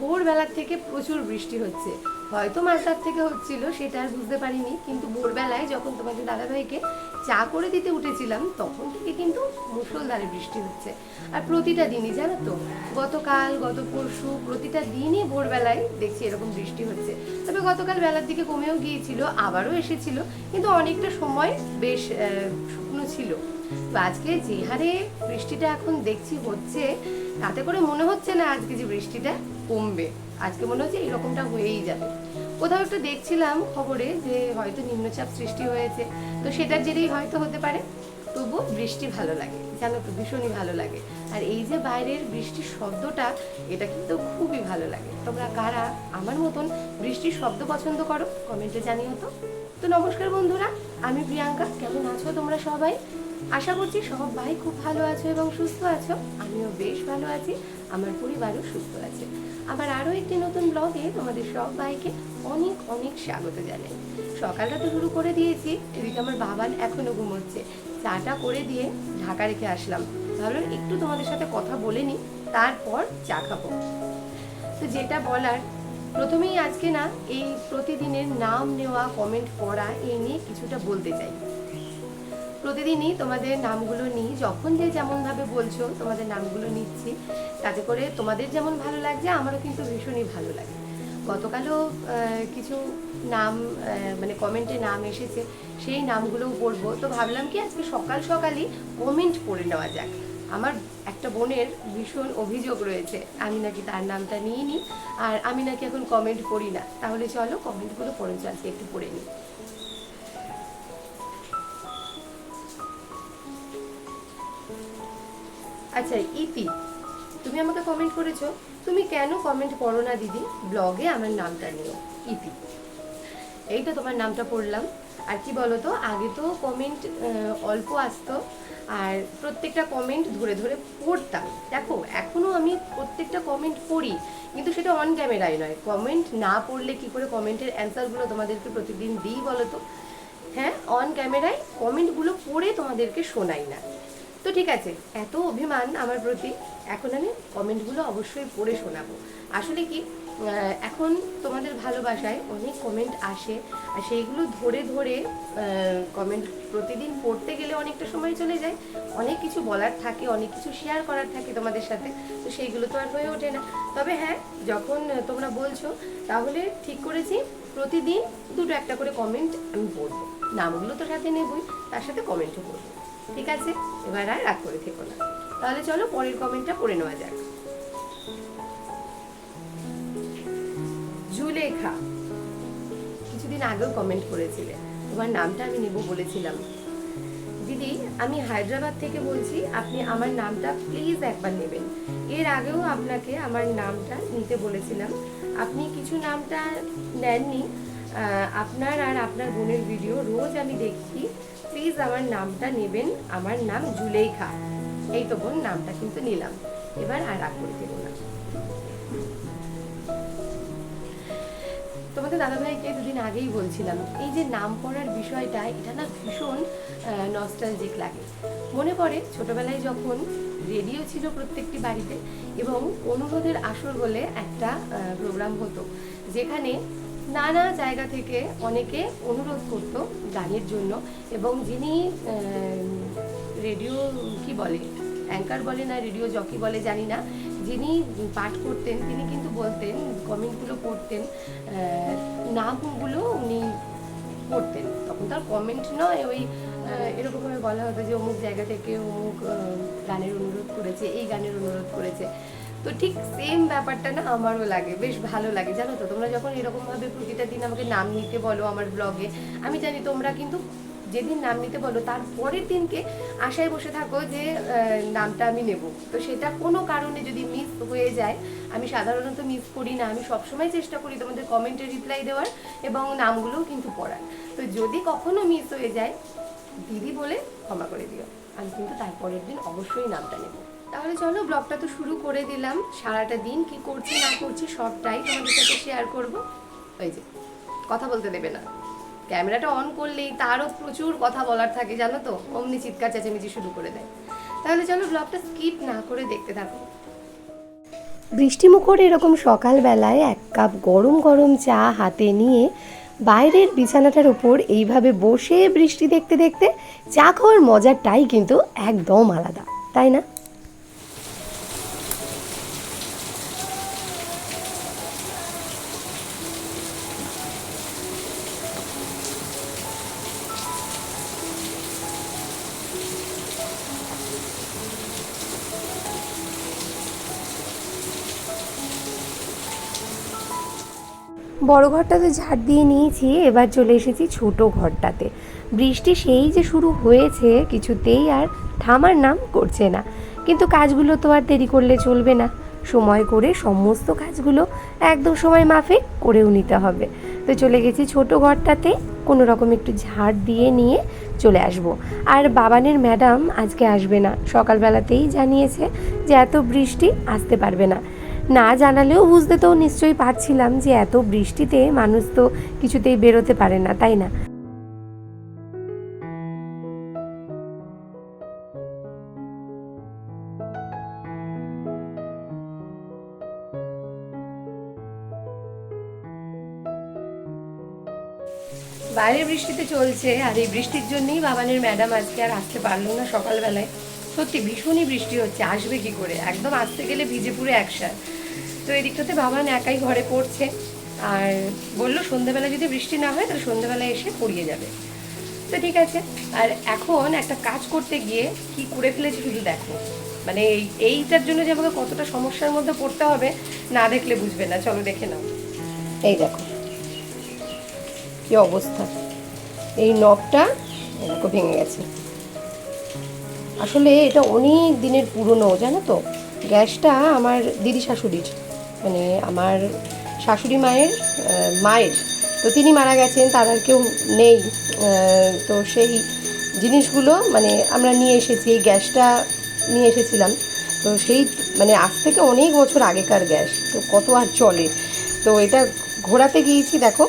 ভোরবেলার থেকে প্রচুর বৃষ্টি হচ্ছে। হয়তো মাঝরাত থেকে হচ্ছিল, সেটা আর বুঝতে পারিনি, কিন্তু ভোরবেলায় যখন তোমাদের দাদাভাইকে চা করে দিতে উঠেছিলাম, তখন থেকে কিন্তু মুষলধারে বৃষ্টি হচ্ছে। আর প্রতিটা দিনই, জানো তো, গতকাল, গত পরশু, প্রতিটা দিনই ভোরবেলায় দেখছি এরকম বৃষ্টি হচ্ছে। তবে গতকাল বেলার দিকে কমেও গিয়েছিল, আবারও এসেছিল, কিন্তু অনেকটা সময় বেশ শুকনো ছিল। তো আজকে যে হারে বৃষ্টিটা এখন দেখছি হচ্ছে তাতে করে মনে হচ্ছে না আজকে যে বৃষ্টিটা কমবে। আজকে মনে হচ্ছে এরকমটা হয়েই যাবে। কোথাও একটু দেখছিলাম খবরে যে হয়তো নিম্নচাপ সৃষ্টি হয়েছে। তো সেটার জেরেই হয়তো হতে পারে। তবু বৃষ্টি ভালো লাগে। জানো তো ভীষণই ভালো লাগে। আর এই যে বাইরের বৃষ্টির শব্দটা, এটা কিন্তু খুবই ভালো লাগে। তোমরা কারা আমার মতন বৃষ্টির শব্দ পছন্দ করো, কমেন্টে জানিও তো। তো নমস্কার বন্ধুরা, আমি প্রিয়াঙ্কা। কেমন আছো তোমরা সবাই? আশা করছি সব ভাই খুব ভালো আছো এবং সুস্থ আছো। আমিও বেশ ভালো আছি, আমার পরিবারও সুস্থ আছে। আবার আরও একটি নতুন ব্লগে তোমাদের সব ভাইকে অনেক অনেক স্বাগত জানাই। সকালটা তো শুরু করে দিয়েছি, এদিকে আমার বাবান এখনও ঘুমোচ্ছে। চাটা করে দিয়ে ঢাকা রেখে আসলাম। তাহলে একটু তোমাদের সাথে কথা বলে নিই, তারপর চা খাব। তো যেটা বলার, প্রথমেই আজকে না এই প্রতিদিনের নাম নেওয়া কমেন্ট পড়া এই নিয়ে কিছুটা বলতে চাই। প্রতিদিনই তোমাদের নামগুলো নিই। যখন যে যেমনভাবে বলছো, তোমাদের নামগুলো নিচ্ছি। তাতে করে তোমাদের যেমন ভালো লাগছে, আমারও কিন্তু ভীষণই ভালো লাগে। গতকালও কিছু নাম মানে কমেন্টে নাম এসেছে, সেই নামগুলোও পড়ব। তো ভাবলাম কি আজকে সকাল সকালই কমেন্ট পড়ে নেওয়া যাক। আমার একটা বোনের ভীষণ অভিযোগ রয়েছে, আমি নাকি তার নামটা নিয়ে নিই আর আমি নাকি এখন কমেন্ট করি না। তাহলে চলো কমেন্টগুলো পড়ে আজকে একটু পড়ে নিই। আচ্ছা ইতি তুমি আমাকে কমেন্ট করেছ। তুমি কেন কমেন্ট করো না, দিদি? ব্লগে আমার নামটা নিও ইতি এইটা তোমার নামটা পড়লাম। আর কি বলো তো আগে তো কমেন্ট অল্প আসতো। আর প্রত্যেকটা কমেন্ট ধরে ধরে পড়তাম। দেখো এখনও আমি প্রত্যেকটা কমেন্ট পড়ি, কিন্তু সেটা অন ক্যামেরায় নয়। কমেন্ট না পড়লে কি করে কমেন্টের অ্যান্সারগুলো তোমাদেরকে প্রতিদিন দিই বলো তো হ্যাঁ অন ক্যামেরায় কমেন্টগুলো পড়ে তোমাদেরকে শোনাই না। তো ঠিক আছে, এত অভিমান আমার প্রতি, এখন আমি কমেন্টগুলো অবশ্যই পড়ে শোনাবো। আসলে কি এখন তোমাদের ভালোবাসায় অনেক কমেন্ট আসে, আর সেইগুলো ধরে ধরে কমেন্ট প্রতিদিন পড়তে গেলে অনেকটা সময় চলে যায়। অনেক কিছু বলার থাকে, অনেক কিছু শেয়ার করার থাকে তোমাদের সাথে, তো সেইগুলো তো আর হয়ে ওঠে না। তবে হ্যাঁ যখন তোমরা বলছো, তাহলে ঠিক করেছি, প্রতিদিন দুটো একটা করে কমেন্ট আমি পড়ব। নামগুলো তো সাথে নেবই, তার সাথে কমেন্টও করব ঠিক আছে? এবার আর রাগ করে থেকো না। তাহলে চলো পরের কমেন্টটা পড়ে নেওয়া যাক। জুলেখা কিছুদিন আগেও কমেন্ট করেছিলে। তোমার নামটা আমি নেব বলেছিলাম। দিদি, আমি হায়দ্রাবাদ থেকে বলছি, আপনি আমার নামটা প্লিজ একবার নেবেন। এর আগেও আপনাকে আমার নামটা নিতে বলেছিলাম। আপনি কিছু নামটা নেননি। আপনার আর আপনার বোনের ভিডিও রোজ আমি দেখি। প্লিজ আমার নামটা নেবেন। আমার নাম জুলেখা এই তো বোন, নামটা কিন্তু নিলাম। এবার আর রাগ করে দেবো না। তোমাদের দাদাভাইকে দুদিন আগেই বলছিলাম, এই যে নাম পড়ার বিষয়টা, এটা না ভীষণ নস্টালজিক লাগে। মনে পড়ে ছোটবেলায় যখন রেডিও ছিল প্রত্যেকটি বাড়িতে এবং অনুরোধের আসর বলে একটা প্রোগ্রাম হতো, যেখানে নানা জায়গা থেকে অনেকে অনুরোধ করতো গানের জন্য এবং যিনি রেডিও কি বলে, অ্যাঙ্কার বলে না, রেডিও জকি বলে জানি না, যিনি পাঠ করতেন, তিনি কিন্তু বলতেন, কমেন্টগুলো পড়তেন নামগুলো উনি পড়তেন। তখন তার কমেন্ট নয়, ওই এরকমভাবে বলা হতো যে অমুক জায়গা থেকে অমুক গানের অনুরোধ করেছে, এই গানের অনুরোধ করেছে। তো ঠিক সেম ব্যাপারটা না আমারও লাগে, বেশ ভালো লাগে। জানো তো, তোমরা যখন এরকমভাবে প্রতিটা দিন আমাকে নাম নিতে বলো আমার ব্লগে আমি জানি তোমরা কিন্তু যেদিন নাম নিতে বলো, তার পরের দিনকে আশায় বসে থাকো যে নামটা আমি নেব। তো সেটা কোনো কারণে যদি মিস হয়ে যায়, আমি সাধারণত মিস করি না। আমি সবসময় চেষ্টা করি তোমাদের কমেন্টে রিপ্লাই দেওয়ার এবং নামগুলোও কিন্তু পড়ার। তো যদি কখনো মিস হয়ে যায়, দিদি বলে ক্ষমা করে দিও। আমি কিন্তু তারপরের দিন অবশ্যই নামটা নেব। তাহলে চলো ব্লগটা তো শুরু করে দিলাম। সারাটা দিন কি করছি, না করছি, সবটাই তোমাদের সাথে শেয়ার করব। ওই যে, কথা বলতে দেবে না। ক্যামেরাটা অন করলেই তারও প্রচুর কথা বলার থাকে, জানো তো? অমনি চিৎকার চেঁচামেচি শুরু করে দেয়। তাহলে চলো ব্লগটা স্কিপ না করে দেখতে থাকো। বৃষ্টিমুখর এরকম সকালবেলায় এক কাপ গরম গরম চা হাতে নিয়ে বাইরের বিছানাটার উপর এইভাবে বসে বৃষ্টি দেখতে দেখতে চা খাওয়ার মজাটাই কিন্তু একদম আলাদা, তাই না? বড় ঘরটা তো ঝাড় দিয়ে নিয়েছি, এবার চলে এসেছি ছোট ঘরটাতে। বৃষ্টি সেই যে শুরু হয়েছে, কিছুতেই আর থামার নাম করছে না। কিন্তু কাজগুলো তো আর দেরি করলে চলবে না। সময় করে সমস্ত কাজগুলো একদম সময় মাফিক করেও নিতে হবে। তো চলে গেছি ছোট ঘরটাতে, কোনো রকম একটু ঝাড় দিয়ে নিয়ে চলে আসব। আর বাবানের ম্যাডাম আজকে আসবে না। সকালবেলাতেই জানিয়েছে যে এত বৃষ্টি আসতে পারবে না। না জানালেও বুঝতে তো নিশ্চয়ই পারছিলাম যে এত বৃষ্টিতে মানুষ তো কিছুতেই বেরোতে পারে না, তাই না? বাইরে বৃষ্টিতে চলছে, আর এই বৃষ্টির জন্যই বাবানের ম্যাডাম আজকে আর আসতে পারল না সকালবেলায়। সত্যি ভীষণই বৃষ্টি হচ্ছে, আসবে কি করে? একদম আসতে গেলে ভিজে পুরো একসাথ। তো এদিকটাতে বাবান একাই ঘরে পড়ছে। আর বলল সন্ধ্যেবেলা যদি বৃষ্টি না হয়, তাহলে সন্ধ্যেবেলা এসে পড়িয়ে যাবে। তো ঠিক আছে, আর এখন একটা কাজ করতে গিয়ে কি করে ফেলেছি শুধু দেখো। মানে এই, এইটার জন্য যে আমাকে কতটা সমস্যার মধ্যে পড়তে হবে, না দেখলে বুঝবে না। চলো দেখে নাও। এই দেখো। কি অবস্থা। এই নখটা ভেঙে গেছে। আসলে এটা অনেক দিনের পুরনো, জানো তো? গ্যাসটা আমার দিদি শাশুড়ির মানে আমার শাশুড়ি মায়ের মায়ের। তো তিনি মারা গেছেন, তার আর কেউ নেই। তো সেই জিনিসগুলো মানে আমরা নিয়ে এসেছি, এই গ্যাসটা নিয়ে এসেছিলাম। তো সেই মানে আজ থেকে অনেক বছর আগেকার গ্যাস, তো কত আর চলে। তো এটা ঘোরাতে গিয়েছি, দেখো,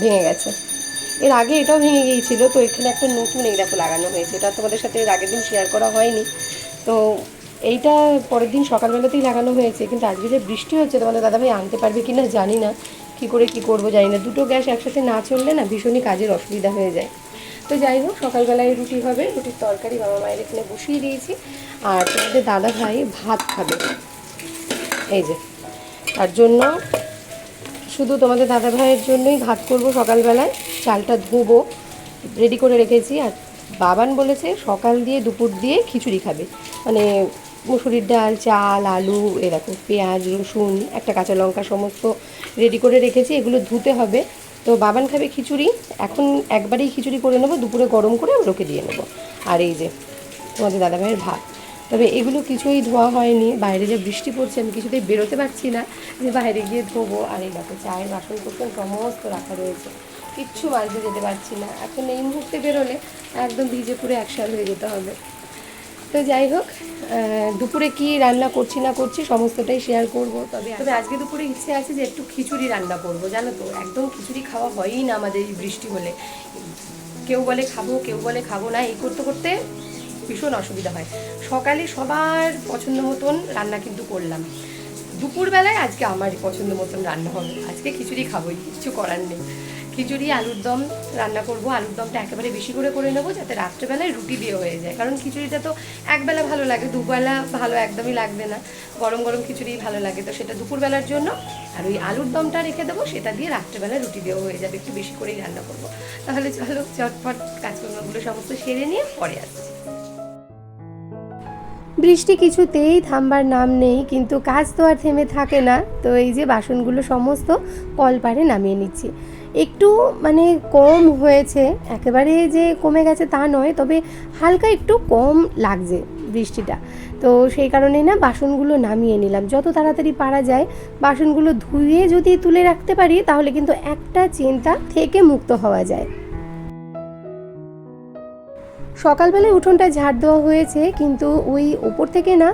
ভেঙে গেছে। এর আগে এটাও ভেঙে গিয়েছিল, তো এখানে একটা নতুন এই দেখো লাগানো হয়েছে। এটা তোমাদের সাথে এর আগের দিন শেয়ার করা হয়নি। তো এইটা পরের দিন সকালবেলাতেই লাগানো হয়েছে, কিন্তু আজকে যে বৃষ্টি হচ্ছে, তোমাদের দাদাভাই আনতে পারবে কি না জানি না। কী করে কি করব জানি না। দুটো গ্যাস একসাথে না চললে না ভীষণই কাজের অসুবিধা হয়ে যায়। তো যাই হোক, সকালবেলায় রুটি হবে, রুটির তরকারি বাবা মায়ের এখানে বসিয়ে দিয়েছি। আর তোমাদের দাদা ভাই ভাত খাবে। এই যে, তার জন্য শুধু তোমাদের দাদা ভাইয়ের জন্যই ভাত করব সকালবেলায়, চালটা ধুবো রেডি করে রেখেছি। আর বাবান বলেছে সকাল দিয়ে দুপুর দিয়ে খিচুড়ি খাবে। মানে মুসুরির ডাল, চাল, আলু এরকম পেঁয়াজ, রসুন, একটা কাঁচা লঙ্কা সমস্ত রেডি করে রেখেছি, এগুলো ধুতে হবে। তো বাবান খাবে খিচুড়ি, এখন একবারেই খিচুড়ি করে নেব, দুপুরে গরম করে ওকে দিয়ে নেব। আর এই যে তোমাদের দাদা ভাইয়ের ভাত। তবে এগুলো কিছুই ধোয়া হয়নি। বাইরে যে বৃষ্টি পড়ছে, আমি কিছুতেই বেরোতে পারছি না যে বাইরে গিয়ে ধোবো। আর এই দেখো, চায়ের বাসন কোসন সমস্ত রাখা রয়েছে। কিচ্ছু মাঝে যেতে পারছি না। এখন এই মুহূর্তে বেরোলে একদম ভিজে পুরো একসাথ হয়ে যেতে হবে। তো যাই হোক দুপুরে কি রান্না করছি না করছি সমস্তটাই শেয়ার করব। তবে তবে আজকে দুপুরে ইচ্ছে আছে যে একটু খিচুড়ি রান্না করব, জানো তো? একদম খিচুড়ি খাওয়া হয়ই না আমাদের এই বৃষ্টি হলে। কেউ বলে খাব, কেউ বলে খাব না। এই করতে করতে ভীষণ অসুবিধা হয়। সকালে সবার পছন্দ মতন রান্না কিন্তু করলাম। দুপুরবেলায় আজকে আমারই পছন্দ মতন রান্না হবে। আজকে খিচুড়ি খাবোই কিছু করার নেই। খিচুড়ি, আলুর দম রান্না করব। আলুর দমটা একেবারে বেশি করে করে নেব যাতে রাত্রেবেলায় রুটি দিয়ে হয়ে যায়। কারণ খিচুড়িটা তো একবেলা ভালো লাগে, দুবেলা ভালো একদমই লাগবে না। গরম গরম খিচুড়ি ভালো লাগে। তো সেটা দুপুরবেলার জন্য আর ওই আলুর দমটা রেখে দেবো, সেটা দিয়ে রাত্রেবেলায় রুটি দিয়েও হয়ে যাবে। একটু বেশি করেই রান্না করব। তাহলে চলো, চটপট কাজকর্মগুলো সমস্ত সেরে নিয়ে পরে আসছি। বৃষ্টি কিছুতেই থামবার নাম নেই, কিন্তু কাজ তো আর থেমে থাকে না। তো এই যে বাসনগুলো সমস্ত কলপারে নামিয়ে নিচ্ছি। একটু মানে কম হয়েছে, একেবারে যে কমে গেছে তা নয়, তবে হালকা একটু কম লাগছে বৃষ্টিটা। তো সেই কারণেই না বাসনগুলো নামিয়ে নিলাম। যত তাড়াতাড়ি পারা যায়, বাসনগুলো ধুয়ে যদি তুলে রাখতে পারি, তাহলে কিন্তু একটা চিন্তা থেকে মুক্ত হওয়া যায়। সকালবেলায় উঠোনটা ঝাড় দেওয়া হয়েছে, কিন্তু ওই ওপর থেকে না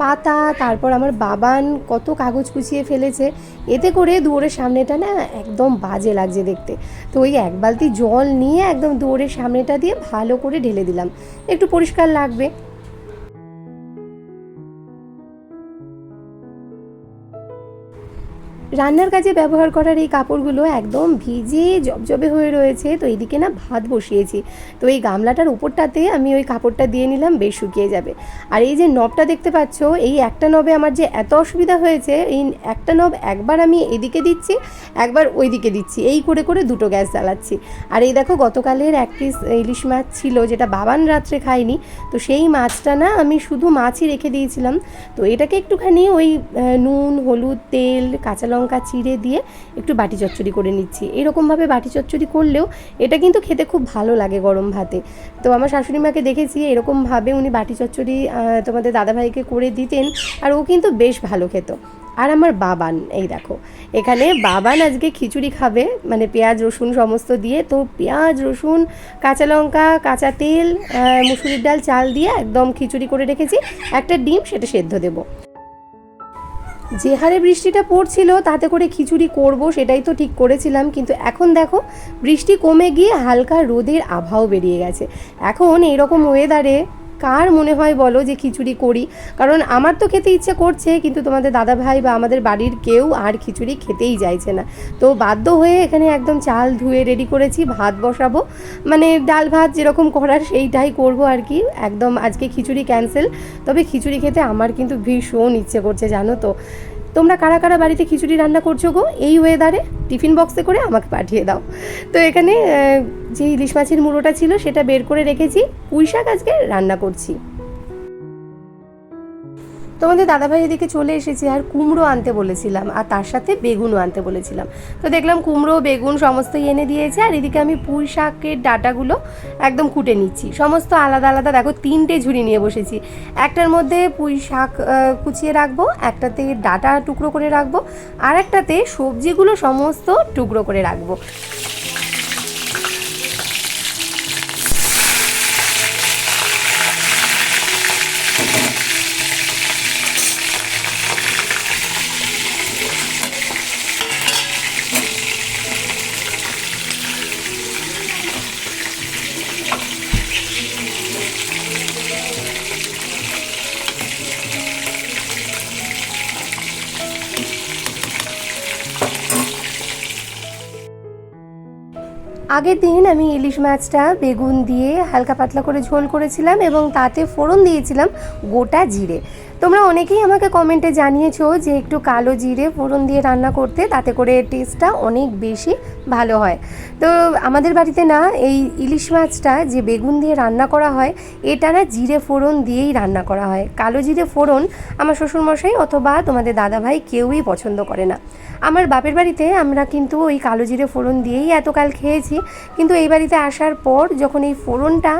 পাতা, তারপর আমার বাবান কত কাগজ কুচিয়ে ফেলেছে, এতে করে দুয়ারের সামনেটা না একদম বাজে লাগছে দেখতে। তো ওই এক বালতি জল নিয়ে একদম দুয়ারের সামনেটা দিয়ে ভালো করে ঢেলে দিলাম। একটু পরিষ্কার লাগবে। রান্নার কাজে ব্যবহার করার এই কাপড়গুলো একদম ভিজে জবজবে হয়ে রয়েছে, তো এইদিকে না ভাত বসিয়েছি। তো এই গামলাটার উপরটাতে আমি ওই কাপড়টা দিয়ে নিলাম, বেশ শুকিয়ে যাবে। আর এই যে নবটা দেখতে পাচ্ছ, এই একটা নবে আমার যে এত অসুবিধা হয়েছে, এই একটা নব একবার আমি এদিকে দিচ্ছি, একবার ওই দিকে দিচ্ছি, এই করে করে দুটো গ্যাস জ্বালাচ্ছি। আর এই দেখো গতকালের এক পিস ইলিশ মাছ ছিল, যেটা বাবান রাত্রে খায়নি, তো সেই মাছটা না আমি শুধু মাছই রেখে দিয়েছিলাম। তো এটাকে একটুখানি ওই নুন, হলুদ, তেল, কাঁচা লঙ্কা চিড়ে দিয়ে একটু বাটি চচ্চড়ি করে নিচ্ছি। এরকমভাবে বাটি চচ্চড়ি করলেও এটা কিন্তু খেতে খুব ভালো লাগে গরম ভাতে। তো আমার শাশুড়ি মাকে দেখেছি, এরকমভাবে উনি বাটি চচ্চড়ি তোমাদের দাদাভাইকে করে দিতেন আর ও কিন্তু বেশ ভালো খেত। আর আমার বাবান, এই দেখো, এখানে বাবান আজকে খিচুড়ি খাবে মানে পেঁয়াজ, রসুন সমস্ত দিয়ে। তো পেঁয়াজ, রসুন, কাঁচা লঙ্কা, কাঁচা তেল মুসুরির ডাল, চাল দিয়ে একদম খিচুড়ি করে রেখেছি। একটা ডিম সেটা সেদ্ধ দেবো। যে হারে বৃষ্টিটা পড়ছিল, তাতে করে খিচুড়ি করব সেটাই তো ঠিক করেছিলাম। কিন্তু এখন দেখো, বৃষ্টি কমে গিয়ে হালকা রোদের আভাও বেরিয়ে গেছে। এখন এইরকম ওয়েদারে কার মনে হয় বলো যে খিচুড়ি করি? কারণ আমার তো খেতে ইচ্ছে করছে, কিন্তু তোমাদের দাদা ভাই বা আমাদের বাড়ির কেউ আর খিচুড়ি খেতেই চাইছে না। তো বাধ্য হয়ে এখানে একদম চাল ধুয়ে রেডি করেছি, ভাত বসাবো। মানে ডাল ভাত যেরকম করার সেইটাই করব আর কি। একদম আজকে খিচুড়ি ক্যান্সেল তবে খিচুড়ি খেতে আমার কিন্তু ভীষণ ইচ্ছে করছে, জানো তো। তোমরা কারা কারা বাড়িতে খিচুড়ি রান্না করছ গো? এই ওয়েদারে টিফিন বক্সে করে আমাকে পাঠিয়ে দাও। তো এখানে যে ইলিশ মাছের মুড়োটা ছিল, সেটা বের করে রেখেছি। পুঁই শাক আজকে রান্না করছি। তোমাদের দাদাভাই এদিকে চলে এসেছে, আর কুমড়ো আনতে বলেছিলাম, আর তার সাথে বেগুনও আনতে বলেছিলাম। তো দেখলাম কুমড়ো, বেগুন সমস্তই এনে দিয়েছে, আর এদিকে আমি পুঁই শাকের ডাটাগুলো একদম কুটে নিচ্ছি। সমস্ত আলাদা আলাদা, দেখো তিনটে ঝুড়ি নিয়ে বসেছি। একটার মধ্যে পুঁই শাক কুচিয়ে রাখব, একটাতে ডাটা টুকরো করে রাখব, আর একটাতে সবজিগুলো সমস্ত টুকরো করে রাখব। আগের দিন আমি ইলিশ মাছটা বেগুন দিয়ে হালকা পাতলা করে ঝোল করেছিলাম এবং তাতে ফোড়ন দিয়েছিলাম গোটা জিরে। তোমরা অনেকেই আমাকে কমেন্টে জানিয়েছো যে একটু কালো জিরে ফোড়ন দিয়ে রান্না করতে, তাতে করে টেস্টটা অনেক বেশি ভালো হয়। তো আমাদের বাড়িতে না, এই ইলিশ মাছটা যে বেগুন দিয়ে রান্না করা হয়, এটা না জিরে ফোড়ন দিয়েই রান্না করা হয়। কালো জিরে ফোড়ন আমার শ্বশুরমশাই অথবা তোমাদের দাদাভাই কেউই পছন্দ করে না। আমার বাপের বাড়িতে আমরা কিন্তু ওই কালো জিরে ফোড়ন দিয়েই এতকাল খেয়েছি। কিন্তু এই বাড়িতে আসার পর যখন এই ফোড়নটা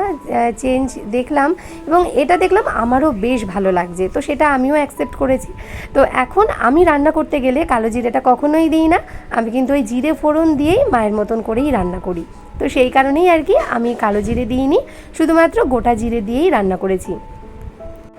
চেঞ্জ দেখলাম এবং এটা দেখলাম আমারও বেশ ভালো লাগছে। তো সেটা আমিও অ্যাকসেপ্ট করেছি। তো এখন আমি রান্না করতে গেলে কালো জিরেটা কখনোই দিই না। আমি কিন্তু ওই জিরে ফোড়ন দিয়েই মায়ের মতন করেই রান্না করি। তো সেই কারণেই আর কি আমি কালো জিরে দিইনি, শুধুমাত্র গোটা জিরে দিয়েই রান্না করেছি।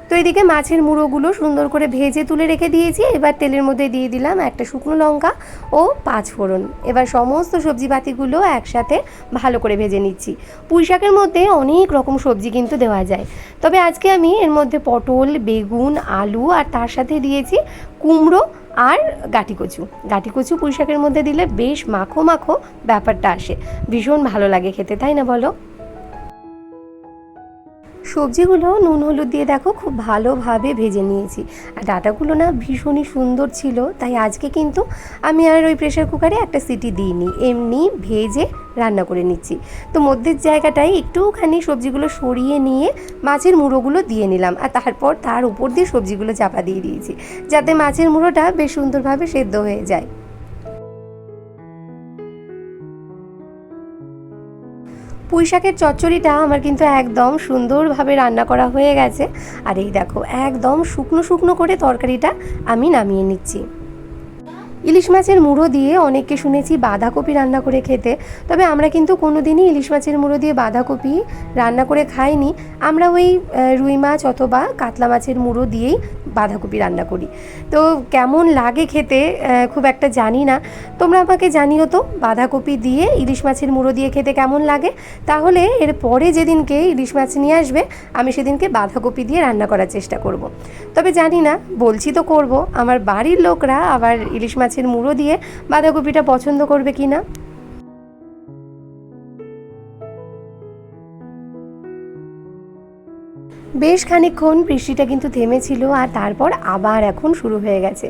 তো এদিকে মাছের মুড়োগুলো সুন্দর করে ভেজে তুলে রেখে দিয়েছি। এবার তেলের মধ্যে দিয়ে দিলাম একটা শুকনো লঙ্কা ও পাঁচ ফোড়ন। এবার সমস্ত সবজিপাতিগুলো একসাথে ভালো করে ভেজে নিচ্ছি। পুঁই শাকের মধ্যে অনেক রকম সবজি কিন্তু দেওয়া যায়। তবে আজকে আমি এর মধ্যে পটল, বেগুন, আলু আর তার সাথে দিয়েছি কুমড়ো আর গাটি কচু গাটি কচু পুঁই শাকের মধ্যে দিলে বেশ মাখো মাখো ব্যাপারটা আসে। ভীষণ ভালো লাগে খেতে, তাই না বলো? সবজিগুলো নুন, হলুদ দিয়ে দেখো খুব ভালোভাবে ভেজে নিয়েছি। আর ডাটাগুলো না ভীষণই সুন্দর ছিল, তাই আজকে কিন্তু আমি আর ওই প্রেশার কুকারে একটা সিটি দিইনি। এমনি ভেজে রান্না করে নিচ্ছি। তো মধ্যের জায়গাটায় একটুখানি সবজিগুলো সরিয়ে নিয়ে মাছের মুড়োগুলো দিয়ে নিলাম। আর তারপর তার উপর দিয়ে সবজিগুলো চাপা দিয়ে দিয়েছি, যাতে মাছের মুড়োটা বেশ সুন্দরভাবে সেদ্ধ হয়ে যায়। পুঁই শাকের চচ্চড়িটা আমার কিন্তু একদম সুন্দরভাবে রান্না করা হয়ে গেছে। আর এই দেখো, একদম শুকনো শুকনো করে তরকারিটা আমি নামিয়ে নিচ্ছি। ইলিশ মাছের মুড়ো দিয়ে অনেককে শুনেছি বাঁধাকপি রান্না করে খেতে, তবে আমরা কিন্তু কোনো দিনই ইলিশ মাছের মুড়ো দিয়ে বাঁধাকপি রান্না করে খাইনি। আমরা ওই রুই মাছ অথবা কাতলা মাছের মুড়ো দিয়েই বাঁধাকপি রান্না করি। তো কেমন লাগে খেতে খুব একটা জানি না। তোমরা আমাকে জানিও তো, বাঁধাকপি দিয়ে ইলিশ মাছের মুড়ো দিয়ে খেতে কেমন লাগে? তাহলে এর পরে যেদিনকে ইলিশ মাছ নিয়ে আসবে, আমি সেদিনকে বাঁধাকপি দিয়ে রান্না করার চেষ্টা করব। তবে জানি না, বলছি তো করব। আমার বাড়ির লোকরা আবার ইলিশ মাছের মাছের মুড়ো দিয়ে বাঁধাকপিটা পছন্দ করবে কি না বেশ খানিকক্ষণ বৃষ্টিটা কিন্তু থেমেছিল আর তারপর আবার এখন শুরু হয়ে গেছে।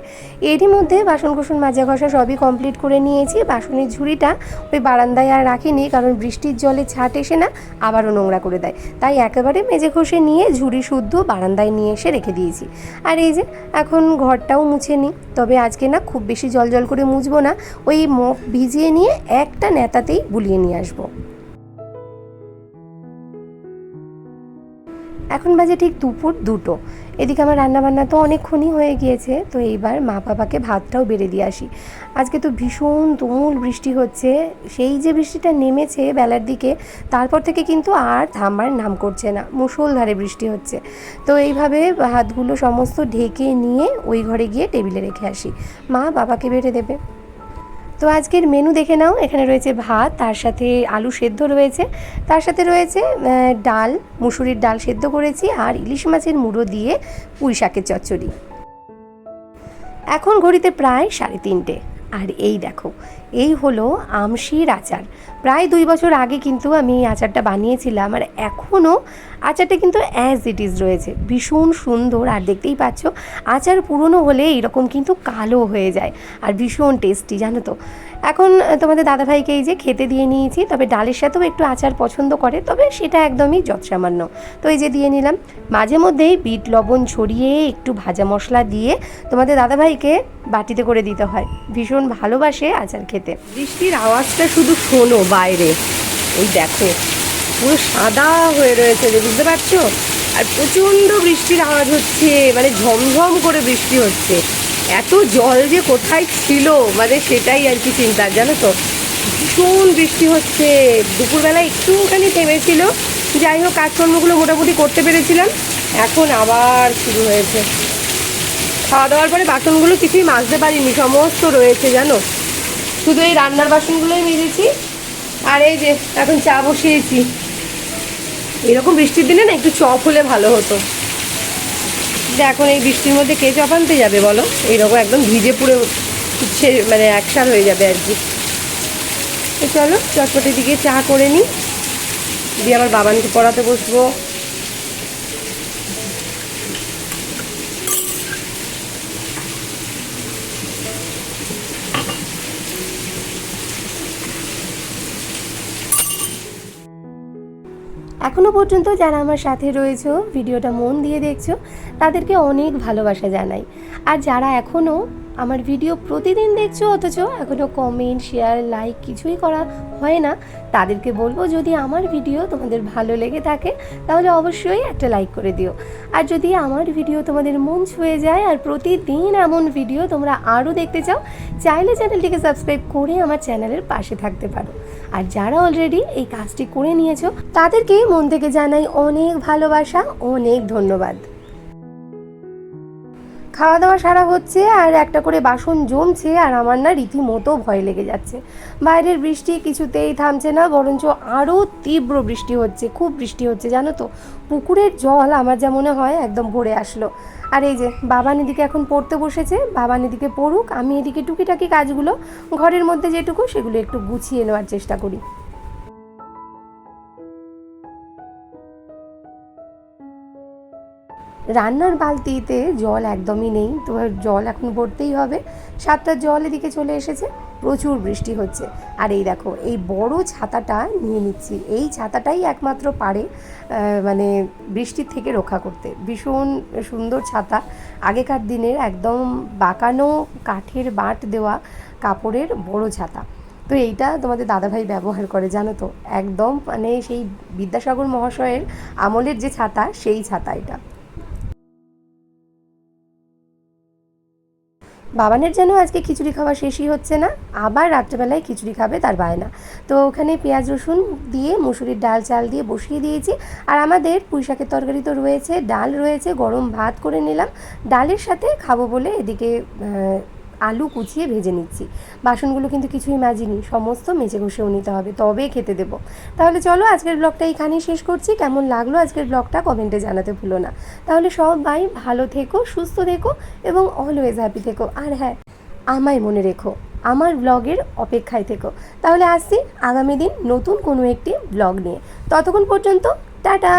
এরই মধ্যে বাসন কোসন মাজা ঘষা সবই কমপ্লিট করে নিয়েছি। বাসনের ঝুড়িটা ওই বারান্দায় আর রাখিনি কারণ বৃষ্টির জলে ছাট এসে না আবারও নোংরা করে দেয়। তাই একেবারে মেজে ঘষে নিয়ে ঝুড়ি শুদ্ধ বারান্দায় নিয়ে এসে রেখে দিয়েছি। আর এই যে এখন ঘরটাও মুছে নিই। তবে আজকে না খুব বেশি জল জল করে মুছবো না। ওই মপ ভিজিয়ে নিয়ে একটা নেতাতেই বুলিয়ে নিয়ে আসব। এখন বাজে ঠিক দুপুর দুটো। এদিকে আমার রান্নাবান্না তো অনেকক্ষণই হয়ে গিয়েছে, তো এইবার মা বাবাকে ভাতটাও বেড়ে দিয়ে আসি। আজকে তো ভীষণ তুমুল বৃষ্টি হচ্ছে, সেই যে বৃষ্টিটা নেমেছে বেলার দিকে, তারপর থেকে কিন্তু আর থামার নাম করছে না, মুষলধারে বৃষ্টি হচ্ছে। তো এইভাবে ভাতগুলো সমস্ত ঢেকে নিয়ে ওই ঘরে গিয়ে টেবিলে রেখে আসি। মা বাবাকে বেড়ে দেবে। তো আজকের মেনু দেখে নাও। এখানে রয়েছে ভাত, তার সাথে আলু সেদ্ধ রয়েছে। তার সাথে রয়েছে ডাল, মুসুরির ডাল সেদ্ধ করেছি আর ইলিশ মাছের মুড়ো দিয়ে পুঁই শাকের চচ্চড়ি। এখন ঘড়িতে প্রায় সাড়ে তিনটে। আর এই দেখো, এই হলো আমশির আচার। প্রায় দুই বছর আগে কিন্তু আমি এই আচারটা বানিয়েছিলাম আর এখনও আচারটা কিন্তু অ্যাজ ইট ইজ রয়েছে। ভীষণ সুন্দর আর দেখতেই পাচ্ছ, আচার পুরনো হলে এরকম কিন্তু কালো হয়ে যায় আর ভীষণ টেস্টি জানো তো? এখন তোমাদের দাদাভাইকে এই যে খেতে দিয়ে নিয়েছি, তবে ডালের সাথেও একটু আচার পছন্দ করে, তবে সেটা একদমই যৎসামান্য। তো এই যে দিয়ে নিলাম। মাঝে মধ্যেই বিট, লবণ ছড়িয়ে একটু ভাজা মশলা দিয়ে তোমাদের দাদাভাইকে বাটিতে করে দিতে হয়। ভীষণ ভালোবাসে আচার খেতে। বৃষ্টির আওয়াজটা শুধু শোনো বাইরে। ওই দেখো, পুরো সাদা হয়ে রয়েছে যে, বুঝতে পারছ? আর প্রচণ্ড বৃষ্টির আওয়াজ হচ্ছে মানে ঝমঝম করে বৃষ্টি হচ্ছে। এত জল যে কোথায় ছিল? মানে সেটাই আর কি চিন্তার জানো তো? ভীষণ বৃষ্টি হচ্ছে। দুপুরবেলা একটুখানি থেমেছিল। যাই হোক, কাজকর্মগুলো মোটামুটি করতে পেরেছিলাম। এখন আবার শুরু হয়েছে। খাওয়া দাওয়ার পরে বাসনগুলো কিছুই মাজতে পারিনি, সমস্ত রয়েছে, জানো? শুধু এই রান্নার বাসনগুলোই মেজেছি। আর এই যে, এখন চা বসিয়েছি। এরকম বৃষ্টির দিনে না একটু চপ হলে ভালো হতো। যে এখন এই বৃষ্টির মধ্যে কে চপ আনতে যাবে বলো? এইরকম একদম ভিজে পুরো সে মানে একসার হয়ে যাবে আর কি। চলো, চটপটের দিকে চা করে নিই দিয়ে আমার বাবানকে পড়াতে বসবো। এখনও পর্যন্ত যারা আমার সাথে রয়েছো, ভিডিওটা মন দিয়ে দেখছ, তাদেরকে অনেক ভালোবাসা জানাই। আর যারা এখনও আমার ভিডিও প্রতিদিন দেখছ, অথচ এখনও কমেন্ট শেয়ার লাইক কিছুই করা হয় না। তাদেরকে বলব, যদি আমার ভিডিও তোমাদের ভালো লেগে থাকে, তাহলে অবশ্যই একটা লাইক করে দিও। আর যদি আমার ভিডিও তোমাদের মন ছুঁয়ে যায়, আর প্রতিদিন এমন ভিডিও তোমরা আরও দেখতে চাও, চাইলে চ্যানেলটিকে সাবস্ক্রাইব করে আমার চ্যানেলের পাশে থাকতে পারো। আর যারা অলরেডি এই কাজটি করে নিয়েছো, তাদেরকে মন থেকে জানাই অনেক ভালোবাসা, অনেক ধন্যবাদ। খাওয়া দাওয়া সারা হচ্ছে আর একটা করে বাসন জমছে আর আমার না রীতিমতো ভয় লেগে যাচ্ছে। বাইরের বৃষ্টি কিছুতেই থামছে না, বরঞ্চ আরও তীব্র বৃষ্টি হচ্ছে, খুব বৃষ্টি হচ্ছে, জানো তো? পুকুরের জল আমার যা মনে হয় একদম ভরে আসলো। আর এই যে বাবান এদিকে এখন পড়তে বসেছে বাবান এদিকে পড়ুক, আমি এদিকে টুকিটাকি কাজগুলো, ঘরের মধ্যে যেটুকু, সেগুলো একটু গুছিয়ে নেওয়ার চেষ্টা করি। রান্নার বালতিতে জল একদমই নেই, তো জল এখন ভরতেই হবে। সাতটা জল এদিকে চলে এসেছে, প্রচুর বৃষ্টি হচ্ছে। আর এই দেখো, এই বড় ছাতাটা নিয়ে নিচ্ছি। এই ছাতাটাই একমাত্র পারে মানে বৃষ্টির থেকে রক্ষা করতে। ভীষণ সুন্দর ছাতা। আগেকার দিনের একদম বাঁকানো কাঠের বাঁট দেওয়া কাপড়ের বড় ছাতা। তো এইটা তোমাদের দাদাভাই ব্যবহার করে, জানো তো? একদম মানে সেই বিদ্যাসাগর মহাশয়ের আমলের যে ছাতা, সেই ছাতা এটা। বাবানের যেন আজকে খিচুড়ি খাওয়া শেষই হচ্ছে না, আবার রাত্রেবেলায় খিচুড়ি খাবে তার বায়না। তো ওখানে পেঁয়াজ রসুন দিয়ে, মুসুরির ডাল চাল দিয়ে বসিয়ে দিয়েছি। আর আমাদের পুঁইশাকের তরকারি তো রয়েছে, ডাল রয়েছে, গরম ভাত করে নিলাম। ডালের সাথে খাব বলে এদিকে আলু কুচিয়ে ভেজে নিচ্ছি। বাসনগুলো কিন্তু কিছুই মাজিনি, সমস্ত মেজে ঘষেও নিতে হবে, তবে খেতে দেবো। তাহলে চলো আজকের ব্লগটা এখানেই শেষ করছি। কেমন লাগল আজকের ব্লগটা কমেন্টে জানাতে ভুলো না। তাহলে সবাই ভালো থেকো, সুস্থ থেকো এবং অলওয়েজ হ্যাপি থেকো। আর হ্যাঁ আমায় মনে রেখো, আমার ব্লগের অপেক্ষায় থেকো। তাহলে আসছি আগামী দিন নতুন কোনো একটি ব্লগ নিয়ে। ততক্ষণ পর্যন্ত, টাটা!